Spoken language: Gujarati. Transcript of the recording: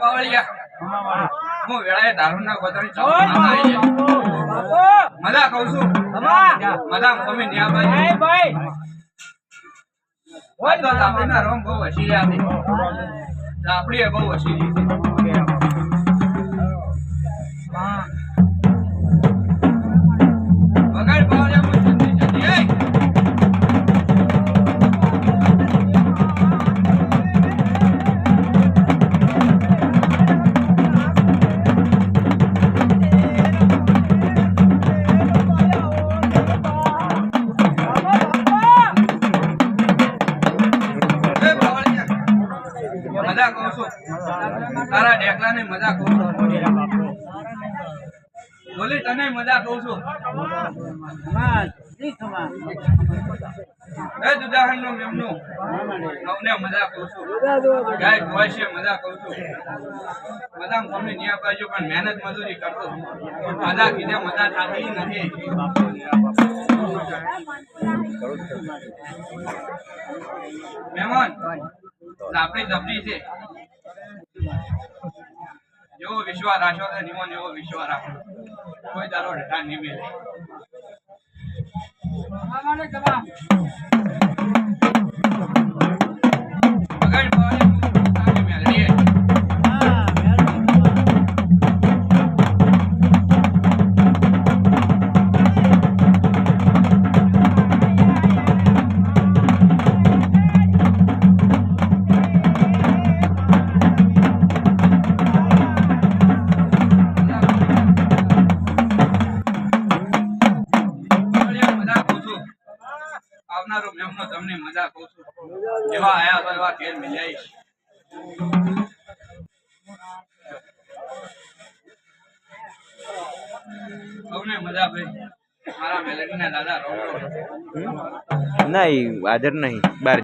બાવળિયા. હું વેળાએ ચાલુ ના મજા કહું છું. મજા મમ્મી ન્યા ભાઈ. આ તો તાપડીના રોમ બહુ હસી તાપડી બહુ વસીલી મજા કહું છું? તારા ડેકલાની મજા કહું છું? બોલી, તને મજા કહું છું. એ દુદાહન નો નવને મજા કહું છું. ગાય ભોયશે મજા કહું છું. મજા મમ્મી ન્યા બાજુ પણ મહેનત મજૂરી કરતો મજા કીધે મજા થતી નથી. મહેમાન આપણી ધબરી છે. જેવો વિશ્વાસ રાખો છે નિમો જેવો વિશ્વાસ રાખો. કોઈ દારો ઢાળ નહીં મેલે. આવનારો મેમનો તમને મજા કહું છું. જેવા આયા હોય એવા ઘેર મિલાઈશ સૌને મજા ભાઈ મારા મેલેડીના દાદા રોડ નહીં, હાજર નહીં. બાર